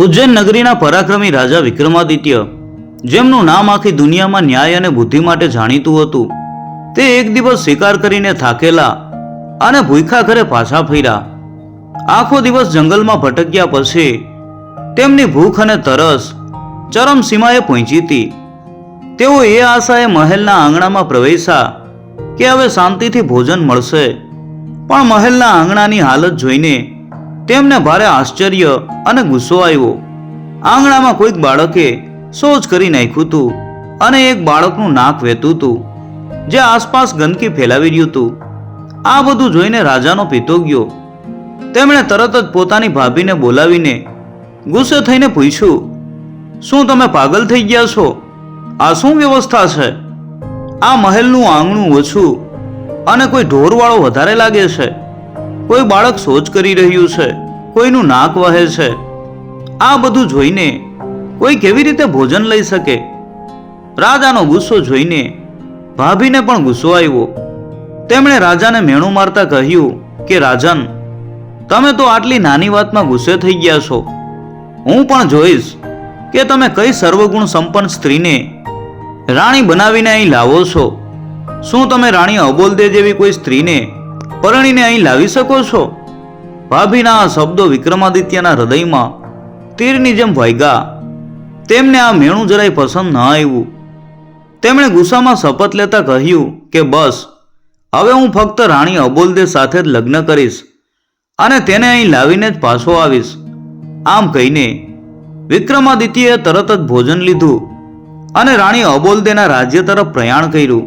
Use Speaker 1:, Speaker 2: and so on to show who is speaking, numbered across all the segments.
Speaker 1: ઉજ્જૈન નગરીના પરાક્રમી રાજા વિક્રમાદિત્ય, જેમનું નામ આખી દુનિયામાં ન્યાય અને બુદ્ધિ માટે જાણીતું હતું, તે એક દિવસ શિકાર કરીને થાકેલા અને ભૂખા ઘરે પાછા ફર્યા. આખો દિવસ જંગલમાં ભટક્યા પછી તેમની ભૂખ અને તરસ ચરમસીમાએ પહોંચી હતી. તેઓ એ આશાએ મહેલના આંગણામાં પ્રવેશ્યા કે હવે શાંતિથી ભોજન મળશે, પણ મહેલના આંગણાની હાલત જોઈને તેમને ભારે આશ્ચર્ય અને ગુસ્સો આવ્યો. આંગણામાં કોઈક બાળકે શૌચ કરી નાખ્યું હતું અને એક બાળકનું નાક વહેતું હતું, જે આસપાસ ગંદકી ફેલાવી રહ્યું હતું. આ બધું જોઈને રાજાનો પિતો ગયો. તેમણે તરત જ પોતાની ભાભીને બોલાવીને ગુસ્સે થઈને પૂછ્યું, શું તમે પાગલ થઈ ગયા છો? આ શું વ્યવસ્થા છે? આ મહેલનું આંગણું ઓછું અને કોઈ ઢોરવાળો વધારે લાગે છે. કોઈ બાળક શૌચ કરી રહ્યું છે, કોઈનું નાક વહે છે. આ બધું જોઈને કોઈ કેવી રીતે ભોજન લઈ શકે? રાજાનો ગુસ્સો જોઈને ભાભીને પણ ગુસ્સો આવ્યો. તેમણે રાજાને મેણું મારતા કહ્યું કે, રાજન, તમે તો આટલી નાની વાતમાં ગુસ્સે થઈ ગયા છો. હું પણ જોઈશ કે તમે કઈ સર્વગુણ સંપન્ન સ્ત્રીને રાણી બનાવીને અહીં લાવો છો. શું તમે રાણી અબોલદે જેવી કોઈ સ્ત્રીને પરણીને અહીં લાવી શકો છો? ભાભીના આ શબ્દો વિક્રમાદિત્યના હૃદયમાં તીરની જેમ વાગ્યા તેમને આ મેણું જરાય પસંદ ન આવ્યું. તેમણે ગુસ્સામાં શપથ લેતા કહ્યું કે બસ, હવે હું ફક્ત રાણી અબોલદે સાથે જ લગ્ન કરીશ અને તેને અહીં લાવીને જ પાછો આવીશ. આમ કહીને વિક્રમાદિત્યએ તરત જ ભોજન લીધું અને રાણી અબોલદેના રાજ્ય તરફ પ્રયાણ કર્યું.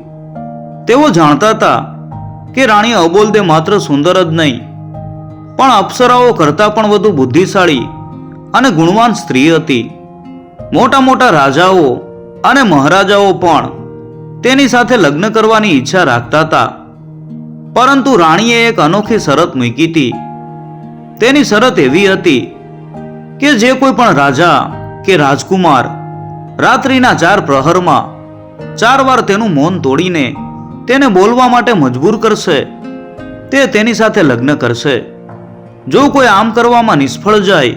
Speaker 1: તેઓ જાણતા હતા કે રાણી અબોલદે માત્ર સુંદર જ નહીં, પણ અપ્સરાઓ કરતાં પણ વધુ બુદ્ધિશાળી અને ગુણવાન સ્ત્રી હતી. મોટા મોટા રાજાઓ અને મહારાજાઓ પણ તેની સાથે લગ્ન કરવાની ઈચ્છા રાખતા હતા. પરંતુ રાણીએ એક અનોખી શરત મૂકી હતી. તેની શરત એવી હતી કે જે કોઈ પણ રાજા કે રાજકુમાર રાત્રિના ચાર પ્રહરમાં ચાર વાર તેનું મૌન તોડીને તેને બોલવા માટે મજબૂર કરશે. તે તેની સાથે લગ્ન કરશે. જો કોઈ આમ કરવામાં નિષ્ફળ જાય,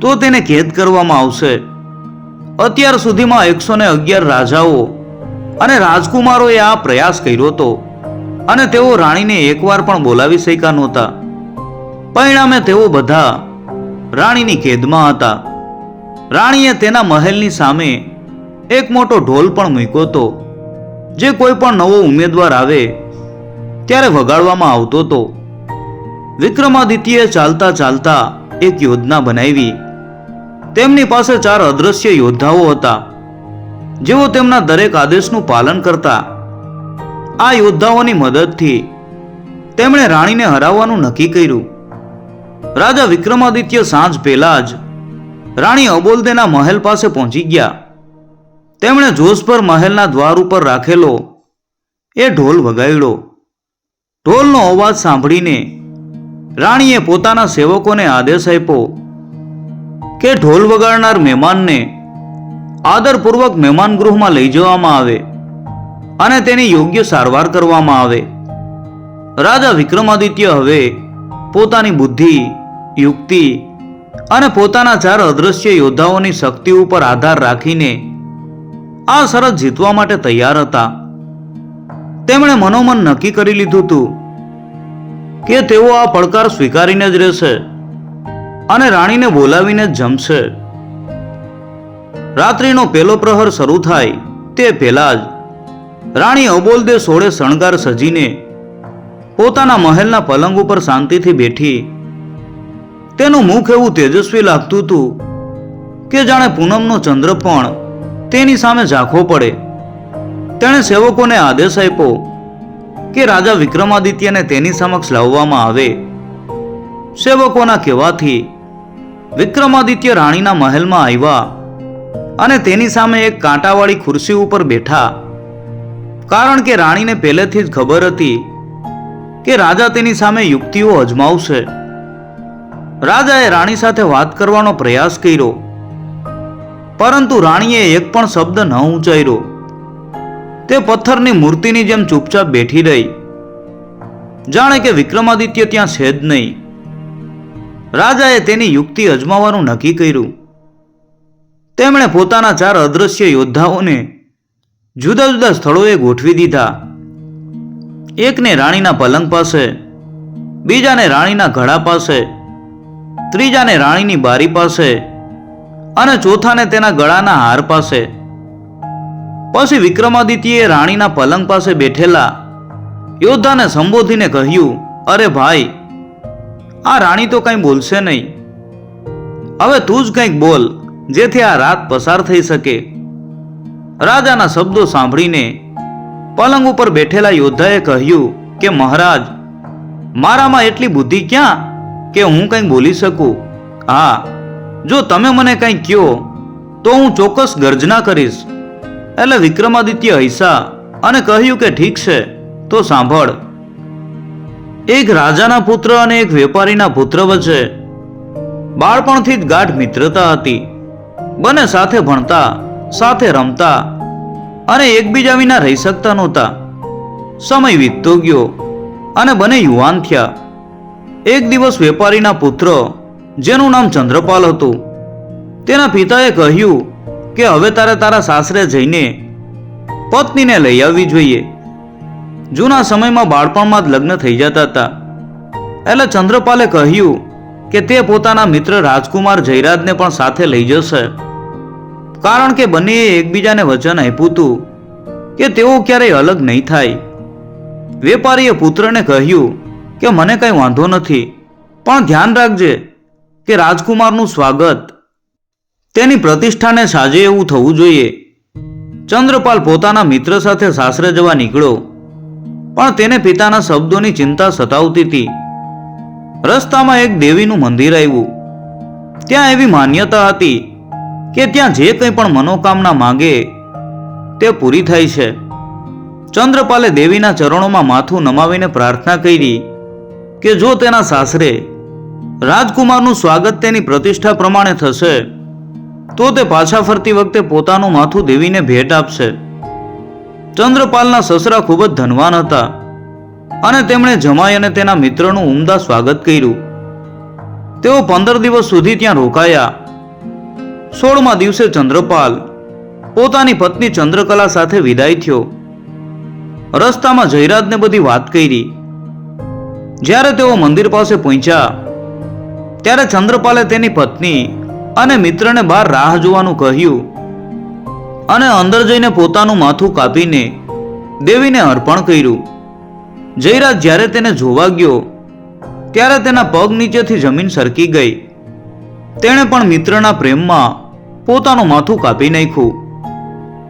Speaker 1: તો તેને કેદ કરવામાં આવશે. અત્યાર સુધીમાં એકસો ને અગિયાર રાજાઓ અને રાજકુમારોએ આ પ્રયાસ કર્યો હતો અને તેઓ રાણીને એકવાર પણ બોલાવી શક્યા નહોતા. પરિણામે તેઓ બધા રાણીની કેદમાં હતા. રાણીએ તેના મહેલની સામે એક મોટો ઢોલ પણ મૂક્યો હતો. જે કોઈ પણ નવો ઉમેદવાર આવે, ત્યારે વગાડવામાં આવતો હતો. વિક્રમાદિત્યએ ચાલતા ચાલતા એક યોજના બનાવી. તેમની પાસે ચાર અદ્રશ્ય યોદ્ધાઓ હતા. જેઓ તેમના દરેક આદેશનું પાલન કરતા. આ યોદ્ધાઓની મદદથી તેમણે રાણીને હરાવવાનું નક્કી કર્યું. રાજા વિક્રમાદિત્ય સાંજ પહેલા જ રાણી અબોલદેના મહેલ પાસે પહોંચી ગયા. તેમણે જોશ પર મહેલના દ્વાર ઉપર રાખેલો એ ઢોલ વગાડ્યો. ઢોલનો અવાજ સાંભળીને રાણીએ પોતાના સેવકોને આદેશ આપ્યો કે ઢોલ વગાડનાર મહેમાનને આદરપૂર્વક મહેમાન ગૃહમાં લઈ જવામાં આવે અને તેની યોગ્ય સારવાર કરવામાં આવે. રાજા વિક્રમાદિત્ય હવે પોતાની બુદ્ધિ, યુક્તિ અને પોતાના ચાર અદ્રશ્ય યોદ્ધાઓની શક્તિ ઉપર આધાર રાખીને આ શરત જીતવા માટે તૈયાર હતા. તેમણે મનોમન નક્કી કરી લીધું હતું કે તેઓ આ પડકાર સ્વીકારીને જ રહેશે અને રાણીને બોલાવીને જ જમશે. રાત્રિનો પહેલો પ્રહર શરૂ થાય તે પહેલા જ રાણી અબોલદે સોળે શણગાર સજીને પોતાના મહેલના પલંગ ઉપર શાંતિથી બેઠી. તેનું મુખ એવું તેજસ્વી લાગતું હતું કે જાણે પૂનમનો ચંદ્ર પણ તેની સામે ઝાંખો પડે. તેણે સેવકોને આદેશ આપ્યો કે રાજા વિક્રમાદિત્યને તેની સમક્ષ લાવવામાં આવે. સેવકોના કહેવાથી વિક્રમાદિત્ય રાણીના મહેલમાં આવ્યા અને તેની સામે એક કાંટાવાળી ખુરશી ઉપર બેઠા. કારણ કે રાણીને પહેલેથી જ ખબર હતી કે રાજા તેની સામે યુક્તિઓ અજમાવશે. રાજાએ રાણી સાથે વાત કરવાનો પ્રયાસ કર્યો. પરંતુ રાણીએ એક પણ શબ્દ ન ઉચ્ચાર્યો. તે પથ્થરની મૂર્તિની જેમ ચૂપચાપ બેઠી રહી. જાણે કે વિક્રમાદિત્ય ત્યાં છે જ નહીં. રાજાએ તેની યુક્તિ અજમાવવાનું નક્કી કર્યું. તેમણે પોતાના ચાર અદૃશ્ય યોદ્ધાઓને જુદા જુદા સ્થળોએ ગોઠવી દીધા. એકને રાણીના પલંગ પાસે, બીજાને રાણીના ઘડા પાસે, ત્રીજાને રાણીની બારી પાસે અને ચોથાને તેના ગળાના હાર પાસે. પછી વિક્રમાદિત્યએ રાણીના પલંગ પાસે બેઠેલા યોદ્ધાને સંબોધીને કહ્યું, અરે ભાઈ, આ રાણી તો કંઈ બોલશે નહીં. હવે તું જ કંઈક બોલ, જેથી આ રાત પસાર થઈ શકે. રાજાના શબ્દો સાંભળીને પલંગ ઉપર બેઠેલા યોદ્ધાએ કહ્યું કે, મહારાજ, મારામાં એટલી બુદ્ધિ ક્યાં કે હું કંઈક બોલી શકું? હા જો તમે મને કંઈ કહો, તો હું ચોક્કસ ગર્જના કરીશ. એટલે વિક્રમાદિત્ય હૈસા અને કહ્યું કે ઠીક છે, તો સાંભળ. એક રાજાના પુત્ર અને એક વેપારીના પુત્ર વચ્ચે બાળપણથી જ ગાઢ મિત્રતા હતી. બંને સાથે ભણતા, સાથે રમતા અને એકબીજા વિના રહી શકતા નહોતા. સમય વીતતો ગયો અને બંને યુવાન થયા. એક દિવસ વેપારીના પુત્ર જેનું નામ ચંદ્રપાલ હતું. તેના પિતાએ કહ્યું કે હવે તારે તારા સાસરે જઈને પત્નીને લઈ આવવી જોઈએ. જૂના સમયમાં બાળપણમાં જ લગ્ન થઈ જતા હતા. એટલે ચંદ્રપાલે કહ્યું કે તે પોતાના મિત્ર રાજકુમાર જયરાજને પણ સાથે લઈ જશે. કારણ કે બંનેએ એકબીજાને વચન આપ્યું હતું કે તેઓ ક્યારેય અલગ નહીં થાય. વેપારીએ પુત્રને કહ્યું કે મને કંઈ વાંધો નથી, પણ ધ્યાન રાખજે કે રાજકુમારનું સ્વાગત. તેની પ્રતિષ્ઠાને સાજે એવું થવું જોઈએ. ચંદ્રપાલ પોતાના મિત્ર સાથે સાસરે જવા નીકળ્યો. પણ તેને પિતાના શબ્દોની ચિંતા સતાવતી હતી. રસ્તામાં એક દેવીનું મંદિર આવ્યું. ત્યાં એવી માન્યતા હતી કે ત્યાં જે કંઈ પણ મનોકામના માંગે, તે પૂરી થાય છે. ચંદ્રપાલે દેવીના ચરણોમાં માથું નમાવીને પ્રાર્થના કરી કે જો તેના સાસરે રાજકુમારનું સ્વાગત તેની પ્રતિષ્ઠા પ્રમાણે થશે. તો તે પાછા ફરતી વખતે પોતાનું માથું દેવીને ભેટ આપશે. ચંદ્રપાલના સસરા ખૂબ જ ધનવાન હતા અને તેમણે જમાઈ અને તેના મિત્રનું ઉમદા સ્વાગત કર્યું. તેઓ પંદર દિવસ સુધી ત્યાં રોકાયા. સોળમા દિવસે ચંદ્રપાલ પોતાની પત્ની ચંદ્રકલા સાથે વિદાય થયો. રસ્તામાં જયરાજને બધી વાત કરી. જ્યારે તેઓ મંદિર પાસે પહોંચ્યા ત્યારે ચંદ્રપાલે તેની પત્ની અને મિત્રને બહાર રાહ જોવાનું કહ્યું અને અંદર જઈને પોતાનું માથું કાપીને દેવીને અર્પણ કર્યું. જયરાજ જ્યારે તેને જોવા ગયો, ત્યારે તેના પગ નીચેથી જમીન સરકી ગઈ. તેણે પણ મિત્રના પ્રેમમાં પોતાનું માથું કાપી નાખ્યું.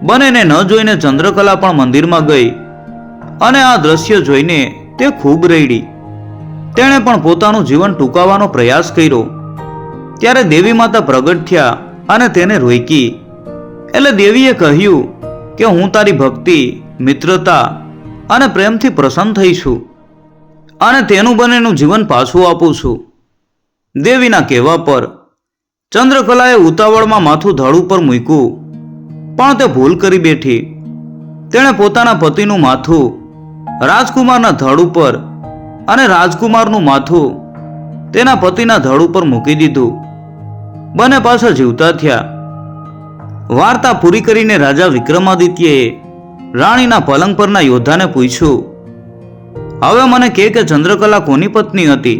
Speaker 1: બંનેને ન જોઈને ચંદ્રકલા પણ મંદિરમાં ગઈ અને આ દ્રશ્ય જોઈને તે ખૂબ રડી. તેણે પણ પોતાનું જીવન ટૂંકાવવાનો પ્રયાસ કર્યો. ત્યારે દેવી માતા પ્રગટ થયા અને તેને રોકી. એટલે દેવીએ કહ્યું કે હું તારી ભક્તિ, મિત્રતા અને પ્રેમથી પ્રસન્ન થઈ છું અને તેનું બનેનું જીવન પાછું આપું છું. દેવીના કહેવા પર ચંદ્રકલાએ ઉતાવળમાં માથું ધડ ઉપર મૂક્યું, પણ તે ભૂલ કરી બેઠી. તેણે પોતાના પતિનું માથું રાજકુમારના ધડ ઉપર અને રાજકુમારનું માથું તેના પતિના ધડ ઉપર મૂકી દીધું. બંને પાછા જીવતા થયા. વાર્તા પૂરી કરીને રાજા વિક્રમાદિત્યએ રાણીના પલંગ પરના યોદ્ધાને પૂછ્યું, હવે મને કે કે ચંદ્રકલા કોની પત્ની હતી?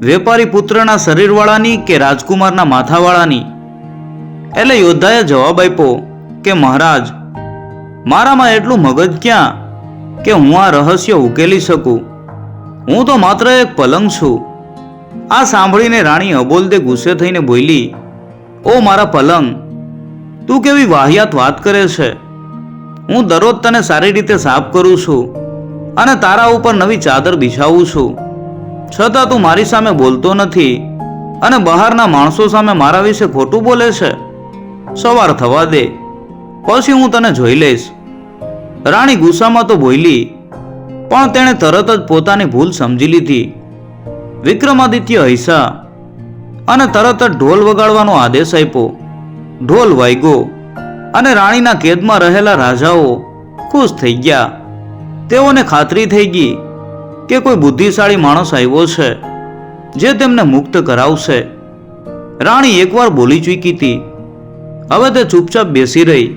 Speaker 1: વેપારી પુત્રના શરીરવાળાની કે રાજકુમારના માથાવાળાની? એટલે યોદ્ધાએ જવાબ આપ્યો કે, મહારાજ, મારામાં એટલું મગજ ક્યાં કે હું આ રહસ્ય ઉકેલી શકું? હું તો માત્ર એક પલંગ છું. આ સાંભળીને રાણી અબોલદે ગુસ્સે થઈને બોલી, ઓ મારા પલંગ, તું કેવી વાહિયાત વાત કરે છે? હું દરરોજ તને સારી રીતે સાફ કરું છું અને તારા ઉપર નવી ચાદર બિછાવું છું. છતાં તું મારી સામે બોલતો નથી અને બહારના માણસો સામે મારા વિશે ખોટું બોલે છે? સવાર થવા દે, પછી હું તને જોઈ લઈશ. રાણી ગુસ્સામાં તો બોલી પણ તેણે તરત જ પોતાની ભૂલ સમજી લીધી. વિક્રમાદિત્ય હૈસા અને તરત જ ઢોલ વગાડવાનો આદેશ આપ્યો. ઢોલ વાગ્યો અને રાણીના કેદમાં રહેલા રાજાઓ ખુશ થઈ ગયા. તેઓને ખાતરી થઈ ગઈ કે કોઈ બુદ્ધિશાળી માણસ આવ્યો છે જે તેમને મુક્ત કરાવશે. રાણી એકવાર બોલી ચૂકી હતી. હવે તે ચૂપચાપ બેસી રહી.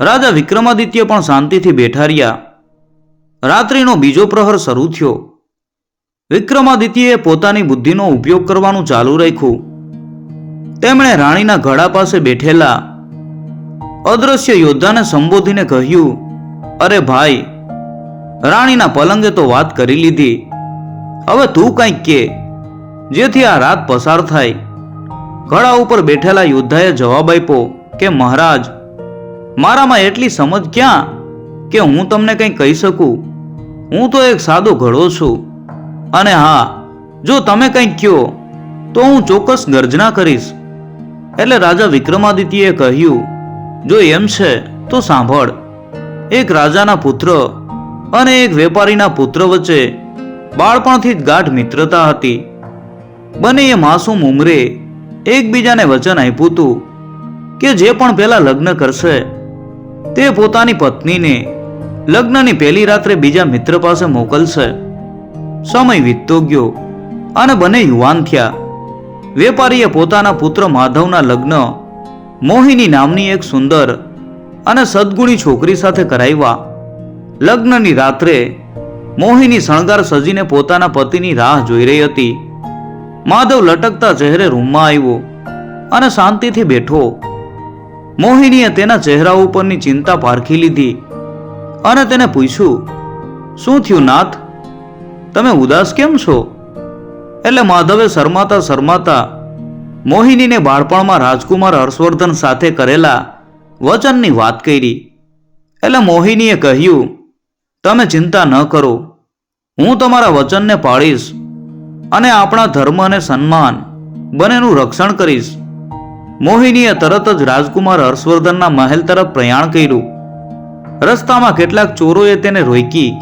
Speaker 1: રાજા વિક્રમાદિત્ય પણ શાંતિથી બેઠા રહ્યા. રાત્રિનો બીજો પ્રહર શરૂ થયો. વિક્રમાદિત્યએ પોતાની બુદ્ધિનો ઉપયોગ કરવાનું ચાલુ રાખ્યું. તેમણે રાણીના ઘડા પાસે બેઠેલા અદ્રશ્ય યોદ્ધાને સંબોધીને કહ્યું, અરે ભાઈ, રાણીના પલંગે તો વાત કરી લીધી. હવે તું કંઈક કે, જેથી આ રાત પસાર થાય. ઘડા ઉપર બેઠેલા યોદ્ધાએ જવાબ આપ્યો કે, મહારાજ, મારામાં એટલી સમજ ક્યાં કે હું તમને કંઈ કહી શકું? હું તો એક સાદો ઘડો છું. અને હા, જો તમે કંઈક કહો, તો હું ચોક્કસ ગર્જના કરીશ. એટલે રાજા વિક્રમાદિત્યએ કહ્યું, જો એમ છે, તો સાંભળ. એક રાજાના પુત્ર અને એક વેપારીના પુત્ર વચ્ચે બાળપણથી જ ગાઢ મિત્રતા હતી. બંનેએ માસૂમ ઉંમરે એકબીજાને વચન આપ્યું હતું કે જે પણ પહેલા લગ્ન કરશે, તે પોતાની પત્નીને લગ્નની પહેલી રાત્રે બીજા મિત્ર પાસે મોકલશે. સમય વીતતો ગયો અને બંને યુવાન થયા. વેપારીએ પોતાના પુત્ર માધવના લગ્ન મોહિની નામની એક સુંદર અને સદગુણી છોકરી સાથે કરાવ્યા. લગ્નની રાત્રે મોહિની શણગાર સજીને પોતાના પતિની રાહ જોઈ રહી હતી. માધવ લટકતા ચહેરે રૂમમાં આવ્યો અને શાંતિથી બેઠો. મોહિનીએ તેના ચહેરા ઉપરની ચિંતા પારખી લીધી. અને તેને પૂછ્યું, શું થયું નાથ? તમે ઉદાસ કેમ છો? એટલે માધવે શરમાતા શરમાતા મોહિનીને બાળપણમાં રાજકુમાર હર્ષવર્ધન સાથે કરેલા વચનની વાત કરી. એટલે મોહિનીએ કહ્યું, તમે ચિંતા ન કરો. હું તમારા વચનને પાળીશ અને આપણા ધર્મ અને સન્માન બંનેનું રક્ષણ કરીશ. મોહિનીએ તરત જ રાજકુમાર હર્ષવર્ધનના મહેલ તરફ પ્રયાણ કર્યું. રસ્તામાં કેટલાક ચોરોએ તેને રોકી.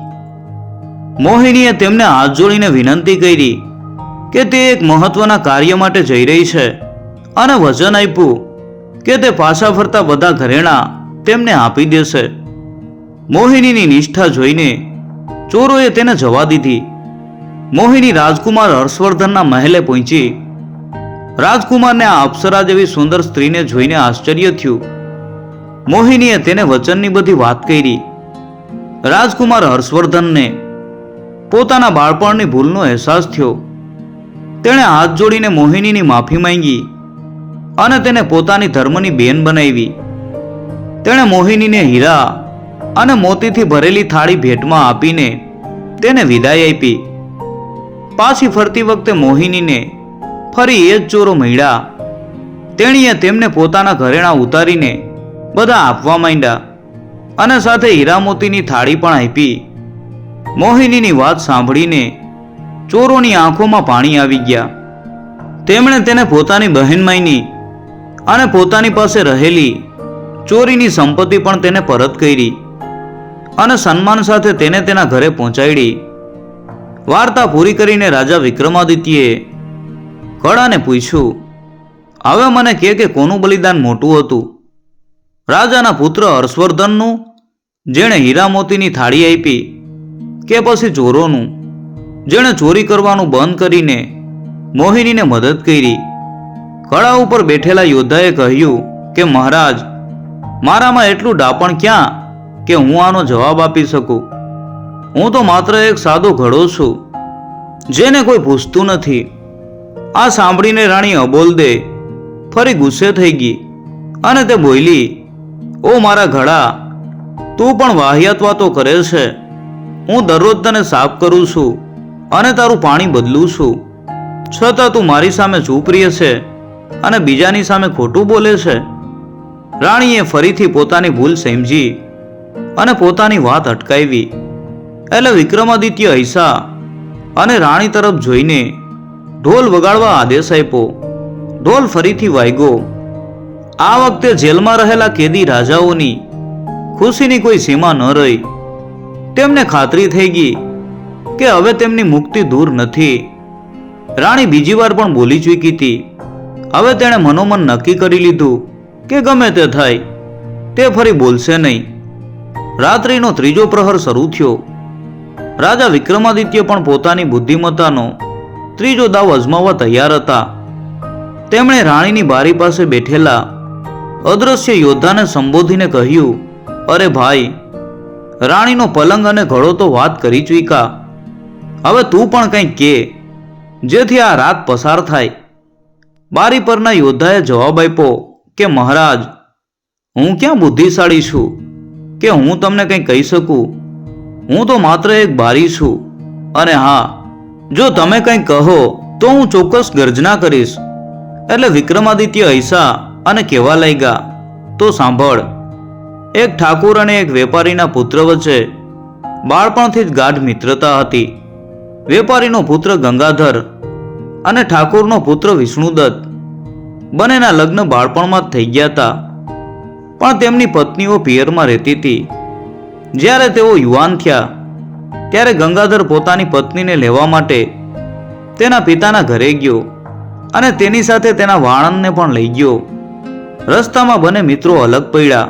Speaker 1: મોહિનીએ તેમને હાથ જોડીને વિનંતી કરી કે તે એક મહત્વના કાર્ય માટે જઈ રહી છે અને વચન આપ્યું કે તે પાછા ફરતા બધા ઘરેણાં તેમને આપી દેશે. મોહિનીની નિષ્ઠા જોઈને ચોરોએ તેને જવા દીધી. મોહિની રાજકુમાર હર્ષવર્ધનના મહેલે પહોંચી. રાજકુમારને આ અપ્સરા જેવી સુંદર સ્ત્રીને જોઈને આશ્ચર્ય થયું. મોહિનીએ તેને વચનની બધી વાત કરી. રાજકુમાર હર્ષવર્ધનને પોતાના બાળપણની ભૂલનો અહેસાસ થયો. તેણે હાથ જોડીને મોહિનીની માફી માંગી અને તેને પોતાની ધર્મની બેન બનાવી. તેણે મોહિનીને હીરા અને મોતીથી ભરેલી થાળી ભેટમાં આપીને તેને વિદાય આપી. પાછી ફરતી વખતે મોહિનીને ફરી એ જ ચોરો મળ્યા. તેણીએ તેમને પોતાના ઘરેણાં ઉતારીને બધા આપવા માંડ્યા. અને સાથે હીરામોતીની થાળી પણ આપી. મોહિનીની વાત સાંભળીને ચોરોની આંખોમાં પાણી આવી ગયા. તેમણે તેને પોતાની બહેન માયની અને પોતાની પાસે રહેલી ચોરીની સંપત્તિ પણ તેને પરત કરી અને સન્માન સાથે તેને તેના ઘરે પહોંચાડી. વાર્તા પૂરી કરીને રાજા વિક્રમાદિત્યએ કળાને પૂછ્યું, હવે મને કે કે કોનું બલિદાન મોટું હતું? રાજાના પુત્ર હર્ષવર્ધનનું, જેણે હીરા મોતીની થાળી આપી કે પછી ચોરોનું, જેણે ચોરી કરવાનું બંધ કરીને મોહિનીને મદદ કરી. કળા ઉપર બેઠેલા યોદ્ધાએ કહ્યું કે, મહારાજ, મારામાં એટલું ડાપણ ક્યાં કે હું આનો જવાબ આપી શકું? હું તો માત્ર એક સાદો ઘડો છું, જેને કોઈ પૂછતું નથી. આ સાંભળીને રાણી અબોલદે ફરી ગુસ્સે થઈ ગઈ અને તે બોલી ઓ મારા ઘડા, તું પણ વાહિયાતવા તો કરે છે. હું દરરોજ તને સાફ કરું છું અને તારું પાણી બદલું છું. છતાં તું મારી સામે ચૂપરીય છે અને બીજાની સામે ખોટું બોલે છે. રાણીએ ફરીથી પોતાની ભૂલ સમજી અને પોતાની વાત અટકાવી. એટલે વિક્રમાદિત્ય હૈસા અને રાણી તરફ જોઈને ઢોલ વગાડવા આદેશ આપ્યો. ઢોલ ફરીથી વાગ્યો. આ વખતે જેલમાં રહેલા કેદી રાજાઓની ખુશીની કોઈ સીમા ન રહી. તેમને ખાતરી થઈ ગઈ કે હવે તેમની મુક્તિ દૂર નથી. રાણી બીજી વાર પણ બોલી ચૂકી હતી. હવે તેણે મનોમન નક્કી કરી લીધું કે ગમે તે થાય, તે ફરી બોલશે નહીં. રાત્રિનો ત્રીજો પ્રહર શરૂ થયો. રાજા વિક્રમાદિત્ય પણ પોતાની બુદ્ધિમત્તાનો ત્રીજો દાવ અજમાવવા તૈયાર હતા. તેમણે રાણીની બારી પાસે બેઠેલા અદ્રશ્ય યોદ્ધાને સંબોધીને કહ્યું, અરે ભાઈ, રાણીનો પલંગ અને ઘડો તો વાત કરી ચૂકા હવે તું પણ કંઈક કે, જેથી આ રાત પસાર થાય. બારી પરના યોદ્ધાએ જવાબ આપ્યો કે, મહારાજ, હું ક્યાં બુદ્ધિશાળી છું? કે હું તમને કંઈ કહી શકું? હું તો માત્ર એક બારી છું. અને હા, જો તમે કંઈ કહો તો હું ચોક્કસ ગર્જના કરીશ. એટલે વિક્રમાદિત્ય હૈસા અને કહેવા લાગ્યા, તો સાંભળ, એક ઠાકુર અને એક વેપારીના પુત્ર વચ્ચે બાળપણથી જ ગાઢ મિત્રતા હતી. વેપારીનો પુત્ર ગંગાધર અને ઠાકુરનો પુત્ર વિષ્ણુદત્ત બંનેના લગ્ન બાળપણમાં જ થઈ ગયા હતા. પણ તેમની પત્નીઓ પિયરમાં રહેતી હતી. જ્યારે તેઓ યુવાન થયા, ત્યારે ગંગાધર પોતાની પત્નીને લેવા માટે તેના પિતાના ઘરે ગયો અને તેની સાથે તેના વાણંદને પણ લઈ ગયો. રસ્તામાં બંને મિત્રો અલગ પડ્યા.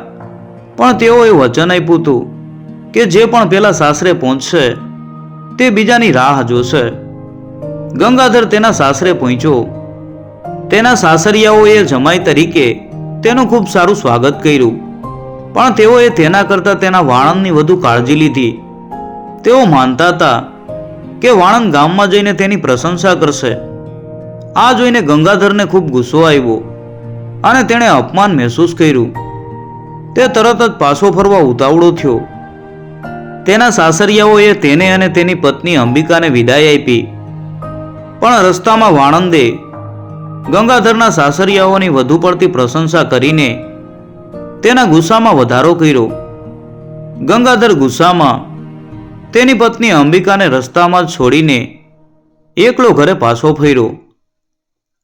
Speaker 1: પણ તેઓએ વચન આપ્યું હતું કે જે પણ પેલા સાસરે પહોંચશે, તે બીજાની રાહ જોશે. ગંગાધર તેના સાસરે પહોંચ્યો. તેના સાસરિયાઓએ જમાઈ તરીકે તેનું ખૂબ સારું સ્વાગત કર્યું. પણ તેઓએ તેના કરતાં તેના વાણંદની વધુ કાળજી લીધી. તેઓ માનતા હતા કે વાણંદ ગામમાં જઈને તેની પ્રશંસા કરશે. આ જોઈને ગંગાધરને ખૂબ ગુસ્સો આવ્યો. અને તેણે અપમાન મહેસૂસ કર્યું. તે તરત જ પાછો ફરવા ઉતાવળો થયો. તેના સાસરિયાઓએ તેને અને તેની પત્ની અંબિકાને વિદાય આપી. પણ રસ્તામાં વાણંદે ગંગાધરના સાસરિયાઓની વધુ પડતી પ્રશંસા કરીને તેના ગુસ્સામાં વધારો કર્યો. ગંગાધર ગુસ્સામાં તેની પત્ની અંબિકાને રસ્તામાં જ છોડીને એકલો ઘરે પાછો ફર્યો.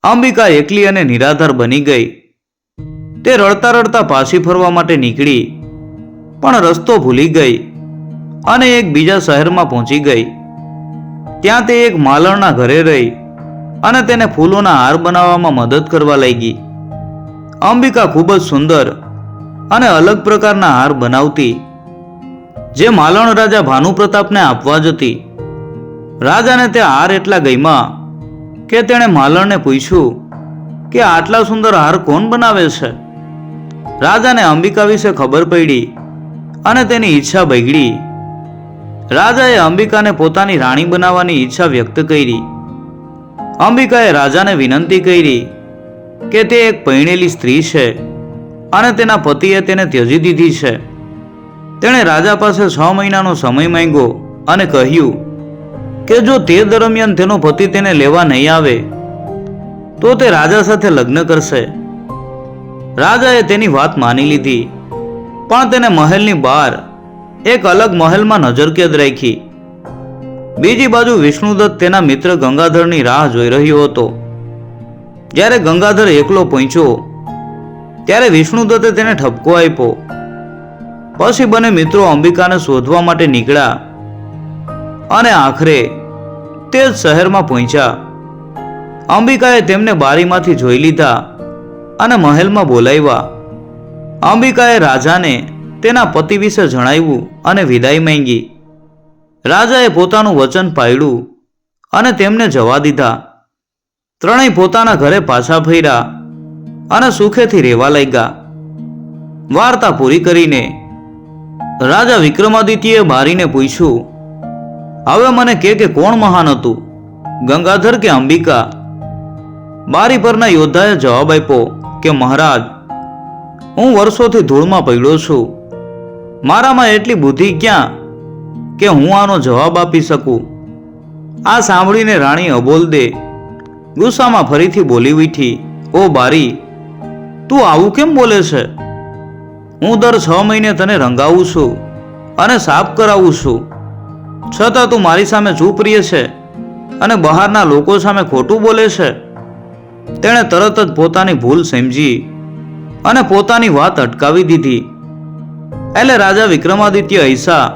Speaker 1: અંબિકા એકલી અને નિરાધાર બની ગઈ. તે રડતા રડતા પાછી ફરવા માટે નીકળી. પણ રસ્તો ભૂલી ગઈ અને એક બીજા શહેરમાં પહોંચી ગઈ. ત્યાં તે એક માલણના ઘરે રહી અને તેને ફૂલોના હાર બનાવવામાં મદદ કરવા લાગી. અંબિકા ખૂબ જ સુંદર અને અલગ પ્રકારના હાર બનાવતી, જે માલણ રાજા ભાનુપ્રતાપને આપવા જતી. રાજાને તે હાર એટલા ગઈમાં કે તેણે માલણને પૂછ્યું કે આટલા સુંદર હાર કોણ બનાવે છે? રાજાને અંબિકા વિશે ખબર પડી અને તેની ઈચ્છા બગડી. રાજાએ અંબિકાને પોતાની રાણી બનાવવાની ઈચ્છા વ્યક્ત કરી. અંબિકાએ રાજાને વિનંતી કરી કે તે એક પૈણેલી સ્ત્રી છે અને તેના પતિએ તેને ત્યજી દીધી છે. તેણે રાજા પાસે છ મહિનાનો સમય માંગ્યો અને કહ્યું કે જો તે દરમિયાન તેનો પતિ તેને લેવા નહીં આવે, તો તે રાજા સાથે લગ્ન કરશે. રાજાએ તેની વાત માની લીધી. પણ તેને મહેલની બહાર એક અલગ મહેલમાં નજરકેદ રાખી. બીજી બાજુ વિષ્ણુદત્ત તેના મિત્ર ગંગાધરની રાહ જોઈ રહ્યો હતો. જ્યારે ગંગાધર એકલો પહોંચ્યો, ત્યારે વિષ્ણુદત્તે તેને ઠપકો આપ્યો. પછી બંને મિત્રો અંબિકાને શોધવા માટે નીકળ્યા અને આખરે તે જ શહેરમાં પહોંચ્યા. અંબિકાએ તેમને બારીમાંથી જોઈ લીધા. અને મહેલમાં બોલાવ્યા. અંબિકાએ રાજાને તેના પતિ વિશે જણાવ્યું અને વિદાય માંગી. રાજાએ પોતાનું વચન પાળ્યું અને તેમને જવા દીધા. ત્રણેય પોતાના ઘરે પાછા ફર્યા અને સુખેથી રહેવા લાગ્યા. વાર્તા પૂરી કરીને રાજા વિક્રમાદિત્યએ બારીને પૂછ્યું, હવે મને કે કે કોણ મહાન હતું? ગંગાધર કે અંબિકા? બારી પરના યોદ્ધાએ જવાબ આપ્યો કે મહારાજ, હું વર્ષોથી ધૂળમાં પડ્યો છું. મારામાં એટલી બુદ્ધિ ક્યાં કે હું આનો જવાબ આપી શકું? આ સાંભળીને રાણી અબોલ દે ગુસ્સામાં ફરીથી બોલી ઉઠી ઓ બારી, તું આવું કેમ બોલે છે? હું દર છ મહિને તને રંગાવું છું અને સાફ કરાવું છું. છતાં તું મારી સામે ચૂપ રહે છે અને બહારના લોકો સામે ખોટું બોલે છે. તેણે તરત જ પોતાની ભૂલ સમજી અને પોતાની વાત અટકાવી દીધી. એટલે રાજા વિક્રમાદિત્ય ઐસા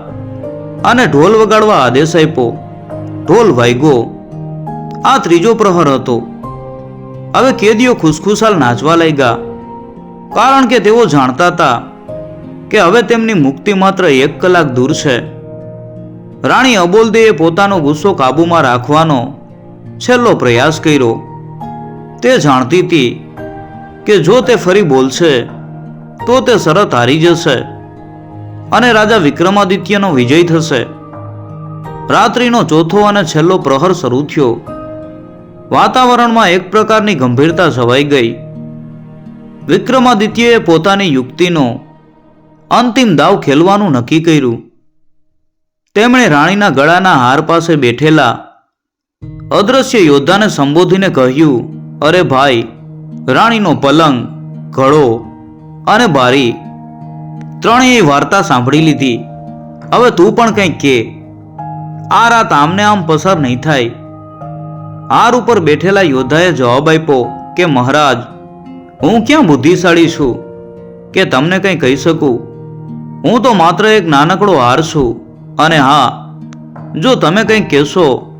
Speaker 1: અને ઢોલ વગાડવા આદેશ આપ્યો. ઢોલ વાગ્યો. આ ત્રીજો પ્રહર હતો. હવે કેદીઓ ખુશખુશાલ નાચવા લાગ્યા. કારણ કે તેઓ જાણતા હતા કે હવે તેમની મુક્તિ માત્ર એક કલાક દૂર છે. રાણી અબોલદેએ પોતાનો ગુસ્સો કાબૂમાં રાખવાનો છેલ્લો પ્રયાસ કર્યો. તે જાણતી હતી કે જો તે ફરી બોલશે, તો તે શરત હારી જશે અને રાજા વિક્રમાદિત્યનો વિજય થશે. રાત્રિનો ચોથો અને છેલ્લો પ્રહર શરૂ થયો. વાતાવરણમાં એક પ્રકારની ગંભીરતા છવાઈ ગઈ. વિક્રમાદિત્યએ પોતાની યુક્તિનો અંતિમ દાવ ખેલવાનું નક્કી કર્યું. તેમણે રાણીના ગળાના હાર પાસે બેઠેલા અદ્રશ્ય યોદ્ધાને સંબોધીને કહ્યું અરે ભાઈ, રાણીનો પલંગ, ઘડો અને બારી. ત્રણેય વાર્તા સાંભળી લીધી. હવે તું પણ કંઈક કે. આ રાત આમને આમ પસાર નહીં થાય. હાર ઉપર બેઠેલા યોદ્ધાએ જવાબ આપ્યો કે, મહારાજ, હું ક્યાં બુદ્ધિશાળી છું? કે તમને કંઈ કહી શકું? હું તો માત્ર એક નાનકડો હાર છું. અને હા, જો તમે કંઈ કહેશો,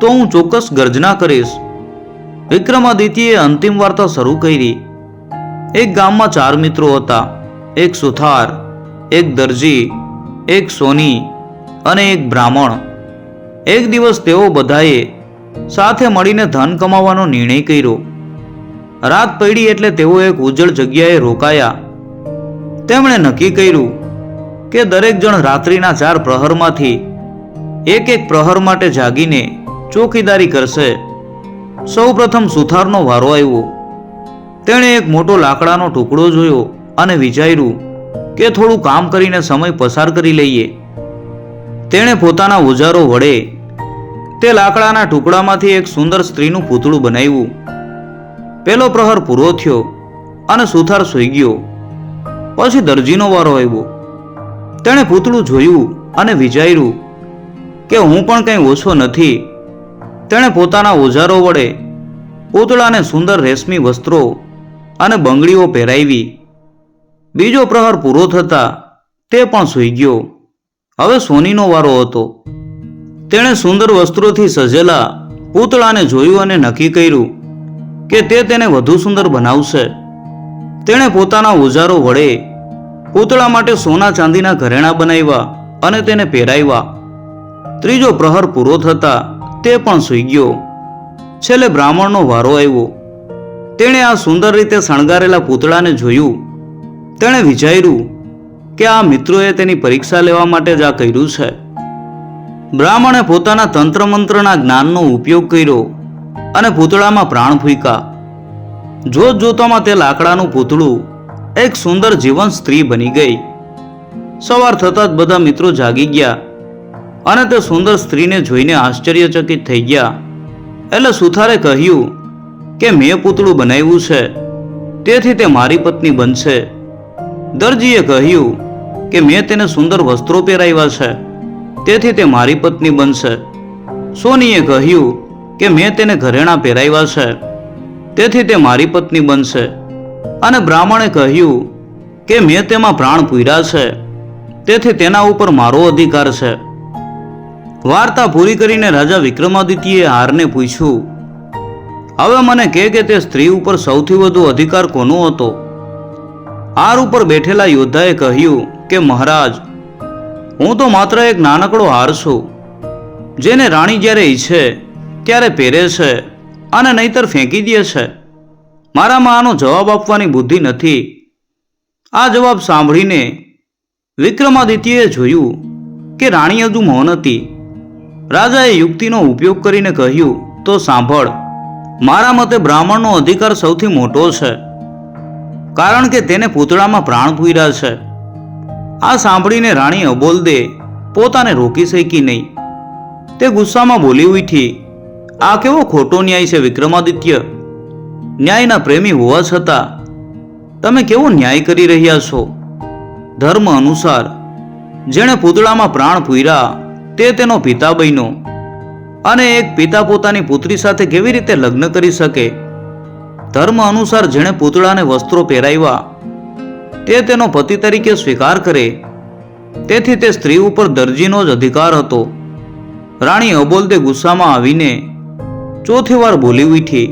Speaker 1: તો હું ચોક્કસ ગર્જના કરીશ. વિક્રમાદિત્યએ અંતિમ વાર્તા શરૂ કરી. એક ગામમાં ચાર મિત્રો હતા. એક સુથાર, એક દરજી, એક સોની અને એક બ્રાહ્મણ. એક દિવસ તેઓ બધાએ સાથે મળીને ધન કમાવાનો નિર્ણય કર્યો. રાત પડી એટલે તેઓ એક ઉજ્જળ જગ્યાએ રોકાયા. તેમણે નક્કી કર્યું કે દરેક જણ રાત્રિના ચાર પ્રહરમાંથી એક એક પ્રહર માટે જાગીને ચોકીદારી કરશે. સૌપ્રથમ સુથારનો વારો આવ્યો. તેણે એક મોટો લાકડાનો ટુકડો જોયો અને વિચાર્યું કે થોડું કામ કરીને સમય પસાર કરી લઈએ. તેણે પોતાના ઓજારો વડે તે લાકડાના ટુકડામાંથી એક સુંદર સ્ત્રીનું પૂતળું બનાવ્યું. પેલો પ્રહર પૂરો થયો અને સુથાર સૂઈ ગયો. પછી દરજીનો વારો આવ્યો. તેણે પૂતળું જોયું અને વિચાર્યું કે હું પણ કંઈ ઓછો નથી તેણે પોતાના ઓજારો વડે પૂતળાને સુંદર રેશમી વસ્ત્રો અને બંગડીઓ પહેરાવી. બીજો પ્રહર પૂરો થતા તે પણ સૂઈ ગયો. હવે સોનીનો વારો હતો. તેણે સુંદર વસ્ત્રોથી સજેલા પૂતળાને જોયું અને નક્કી કર્યું કે તે તેને વધુ સુંદર બનાવશે. તેણે પોતાના ઓજારો વડે પૂતળા માટે સોના ચાંદીના ઘરેણાં બનાવ્યા અને તેને પહેરાવ્યા. ત્રીજો પ્રહર પૂરો થતા તે પણ સૂઈ ગયો. છેલ્લે બ્રાહ્મણનો વારો આવ્યો. તેણે આ સુંદર રીતે શણગારેલા પૂતળાને જોયું. તેણે વિચાર્યું કે આ મિત્રોએ તેની પરીક્ષા લેવા માટે જ આ કર્યું છે. બ્રાહ્મણે પોતાના તંત્ર મંત્રના જ્ઞાનનો ઉપયોગ કર્યો અને પૂતળામાં પ્રાણ ફૂંકા જોત જોતામાં તે લાકડાનું પૂતળું એક સુંદર જીવન સ્ત્રી બની ગઈ. સવાર થતાં જ બધા મિત્રો જાગી ગયા. અને તે સુંદર સ્ત્રીને જોઈને આશ્ચર્યચકિત થઈ ગયા. એટલે સુથારે કહ્યું કે, મેં પૂતળું બનાવ્યું છે. તેથી તે મારી પત્ની બનશે. દરજીએ કહ્યું કે, મેં તેને સુંદર વસ્ત્રો પહેરાવ્યા છે. તેથી તે મારી પત્ની બનશે. સોનીએ કહ્યું કે, મેં તેને ઘરેણાં પહેરાવ્યા છે. તેથી તે મારી પત્ની બનશે. અને બ્રાહ્મણે કહ્યું કે, મેં તેમાં પ્રાણ પૂર્યા છે. તેથી તેના ઉપર મારો અધિકાર છે. વાર્તા પૂરી કરીને રાજા વિક્રમાદિત્યએ હારને પૂછ્યું, હવે મને કહે કે તે સ્ત્રી ઉપર સૌથી વધુ અધિકાર કોનો હતો? હાર ઉપર બેઠેલા યોદ્ધાએ કહ્યું કે, મહારાજ, હું તો માત્ર એક નાનકડો હાર છું. જેને રાણી જ્યારે ઈચ્છે, ત્યારે પહેરે છે અને નહીતર ફેંકી દે છે. મારામાં આનો જવાબ આપવાની બુદ્ધિ નથી. આ જવાબ સાંભળીને વિક્રમાદિત્યએ જોયું કે રાણી હજુ મૌન હતી. રાજાએ યુક્તિનો ઉપયોગ કરીને કહ્યું, તો સાંભળ, મારા મતે બ્રાહ્મણનો અધિકાર સૌથી મોટો છે, કારણ કે તેને પૂતળામાં પ્રાણ પૂર્યા છે. આ સાંભળીને રાણી અબોલદે પોતાને રોકી શકી નહીં. તે ગુસ્સામાં બોલી ઉઠી, આ કેવો ખોટો ન્યાય છે વિક્રમાદિત્ય? ન્યાયના પ્રેમી હોવા છતાં તમે કેવો ન્યાય કરી રહ્યા છો? ધર્મ અનુસાર, જેણે પૂતળામાં પ્રાણ પૂર્યા તે તેનો પિતા બન્યો અને એક પિતા પોતાની પુત્રી સાથે કેવી રીતે લગ્ન કરી શકે? ધર્મ અનુસાર જેણે પૂતળાને વસ્ત્રો પહેરાવ્યા, તે તેનો પતિ તરીકે સ્વીકાર કરે. તેથી તે સ્ત્રી ઉપર દરજીનો જ અધિકાર હતો. રાણી અબોલતે ગુસ્સામાં આવીને ચોથી વાર બોલી ઉઠી.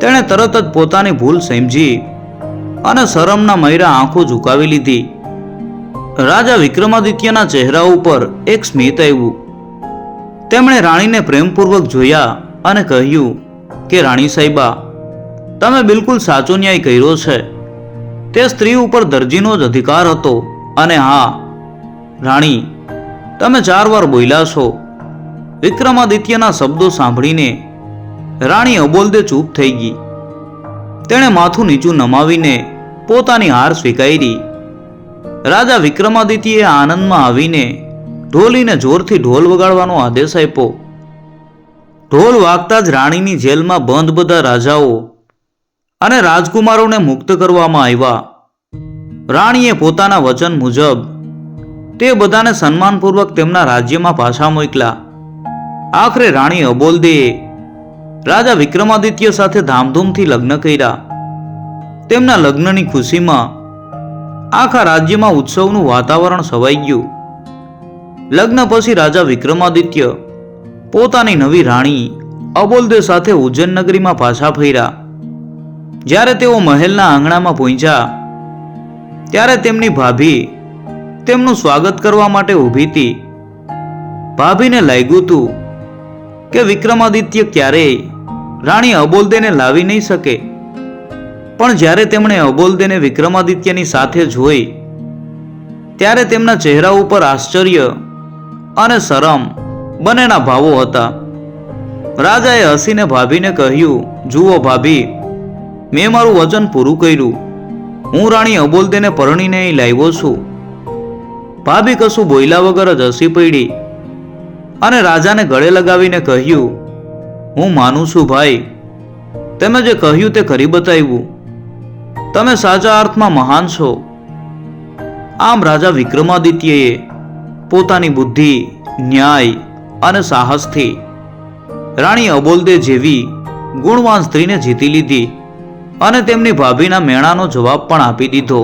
Speaker 1: તેણે તરત જ પોતાની ભૂલ સમજી અને શરમના મયરા આંખો ઝુકાવી લીધી. રાજા વિક્રમાદિત્યના ચહેરા ઉપર એક સ્મિત આવ્યું. તેમણે રાણીને પ્રેમપૂર્વક જોયા અને કહ્યું કે, રાણી સાહેબા, તમે બિલકુલ સાચો ન્યાય કર્યો છે. તે સ્ત્રી ઉપર દરજીનો જ અધિકાર હતો અને હા, રાણી, તમે ચાર વાર બોલ્યા છો. વિક્રમાદિત્યના શબ્દો સાંભળીને રાણી અબોલદે ચૂપ થઈ ગઈ. તેણે માથું નીચું નમાવીને પોતાની હાર સ્વીકારી. રાજા વિક્રમાદિત્યએ આનંદમાં આવીને ઢોલીને જોરથી ઢોલ વગાડવાનો આદેશ આપ્યો. ઢોલ વાગતા જ રાણીની જેલમાં બંધ બધા રાજાઓ અને રાજકુમારોને મુક્ત કરવામાં આવ્યા. રાણીએ પોતાના વચન મુજબ તે બધાને સન્માનપૂર્વક તેમના રાજ્યમાં પાછા મોકલ્યા. આખરે રાણી અબોલદેએ રાજા વિક્રમાદિત્ય સાથે ધામધૂમથી લગ્ન કર્યા. તેમના લગ્નની ખુશીમાં આખા રાજ્યમાં ઉત્સવનું વાતાવરણ છવાઈ ગયું. લગ્ન પછી રાજા વિક્રમાદિત્ય પોતાની નવી રાણી અબોલદે સાથે ઉજ્જૈન નગરીમાં પાછા ફર્યા. જ્યારે તેઓ મહેલના આંગણામાં પહોંચ્યા ત્યારે તેમની ભાભી તેમનું સ્વાગત કરવા માટે ઊભી હતી. ભાભીને લાગ્યું હતું કે વિક્રમાદિત્ય ક્યારેય રાણી અબોલદેને લાવી નહીં શકે. પણ જ્યારે તેમણે અબોલદેને વિક્રમાદિત્યની સાથે જોઈ, ત્યારે તેમના ચહેરા ઉપર આશ્ચર્ય અને શરમ બંનેના ભાવો હતા. રાજાએ હસીને ભાભીને કહ્યું, જુઓ ભાભી, મેં મારું વચન પૂરું કર્યું. હું રાણી અબોલદેને પરણીને અહીં લાવ્યો છું. ભાભી કશું બોયલા વગર જ હસી પડી અને રાજાને ગળે લગાવીને કહ્યું, હું માનું છું ભાઈ, તમે જે કહ્યું તે કરી બતાવ્યું. તમે સાચા અર્થમાં મહાન છો. આમ રાજા વિક્રમાદિત્યએ પોતાની બુદ્ધિ, ન્યાય અને સાહસથી રાણી અબોલદે જેવી ગુણવાન સ્ત્રીને જીતી લીધી અને તેમની ભાભીના મેણાનો જવાબ પણ આપી દીધો.